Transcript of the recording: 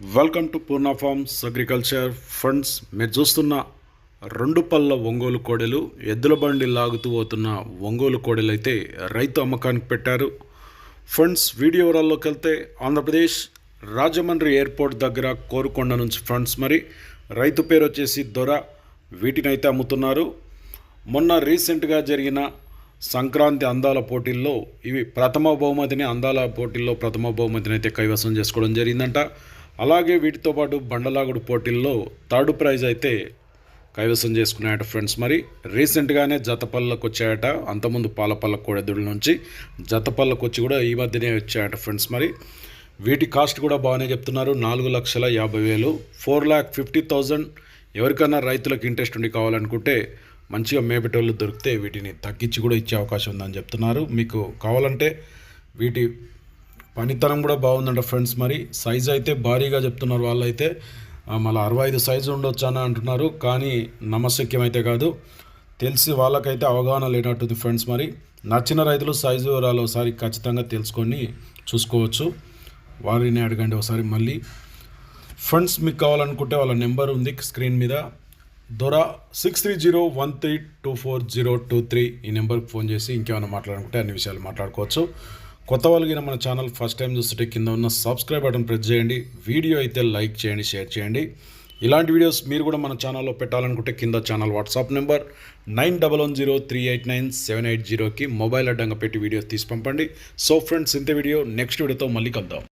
Welcome to Purna farms agriculture funds మీరు చూస్తున్న రెండు పళ్ళ ఒంగోలు కోడెలు ఎద్దుల బండి లాగుతూ పోతున్న ఒంగోలు కోడెలు అయితే రైతు అమ్మకానికి పెట్టారు. ఫండ్స్ వీడియో వివరాల్లోకి వెళ్తే ఆంధ్రప్రదేశ్ రాజమండ్రి ఎయిర్పోర్ట్ దగ్గర కోరుకొండ నుంచి ఫండ్స్ మరి రైతు పేరు వచ్చేసి దొర. వీటినైతే అమ్ముతున్నారు. మొన్న రీసెంట్గా జరిగిన సంక్రాంతి అందాల పోటీల్లో ఇవి ప్రథమ బహుమతిని అందాల పోటీల్లో ప్రథమ బహుమతిని అయితే కైవసం చేసుకోవడం జరిగిందంట. అలాగే వీటితో పాటు బండలాగుడు పోటీల్లో థర్డ్ ప్రైజ్ అయితే కైవసం చేసుకున్నాయట ఫ్రెండ్స్. మరి రీసెంట్గానే జతపల్లకు వచ్చాయట అంతకుముందు పాలపల్ల కోడెదుడి నుంచి జతపల్లకు వచ్చి కూడా ఈ మధ్యనే వచ్చాయట ఫ్రెండ్స్. మరి వీటి కాస్ట్ కూడా బాగానే చెప్తున్నారు. నాలుగు లక్షల యాభై వేలు. Four lakh fifty thousand. ఎవరికైనా రైతులకు ఇంట్రెస్ట్ ఉండి కావాలనుకుంటే మంచిగా మేపేటోళ్ళు దొరికితే వీటిని తగ్గించి కూడా ఇచ్చే అవకాశం ఉందని చెప్తున్నారు. మీకు కావాలంటే వీటి పనితనం కూడా బాగుందంట ఫ్రెండ్స్ మరి. సైజ్ అయితే భారీగా చెప్తున్నారు వాళ్ళైతే. మళ్ళీ అరవై ఐదు సైజు ఉండొచ్చు అని అంటున్నారు కానీ నమశక్యం అయితే కాదు. తెలిసి వాళ్ళకైతే అవగాహన లేనట్టుంది ఫ్రెండ్స్ మరి. నచ్చిన రైతులు సైజు వివరాలు ఒకసారి ఖచ్చితంగా తెలుసుకొని చూసుకోవచ్చు. వారిని అడగండి ఒకసారి మళ్ళీ. ఫ్రెండ్స్ మీకు కావాలనుకుంటే వాళ్ళ నెంబర్ ఉంది స్క్రీన్ మీద. దొరా six three zero one three two four zero two three ఈ నెంబర్కి ఫోన్ చేసి ఇంకేమైనా మాట్లాడుకుంటే అన్ని విషయాలు మాట్లాడుకోవచ్చు. కొత్త వాళ్ళకి మన ఛానల్ ఫస్ట్ టైం చూస్తుంటే కింద ఉన్న సబ్స్క్రైబ్ బటన్ ప్రెస్ చేయండి. వీడియో అయితే లైక్ చేయండి షేర్ చేయండి. ఇలాంటి వీడియోస్ మీరు కూడా మన ఛానల్లో పెట్టాలనుకుంటే కింద channel WhatsApp number nine double one zero three eight nine seven eight జీరోకి మొబైల్ అడ్డంగా పెట్టి వీడియోస్ తీసి పంపండి. సో ఫ్రెండ్స్ ఇంత వీడియో నెక్స్ట్ వీడియోతో మళ్ళీ కలుద్దాం.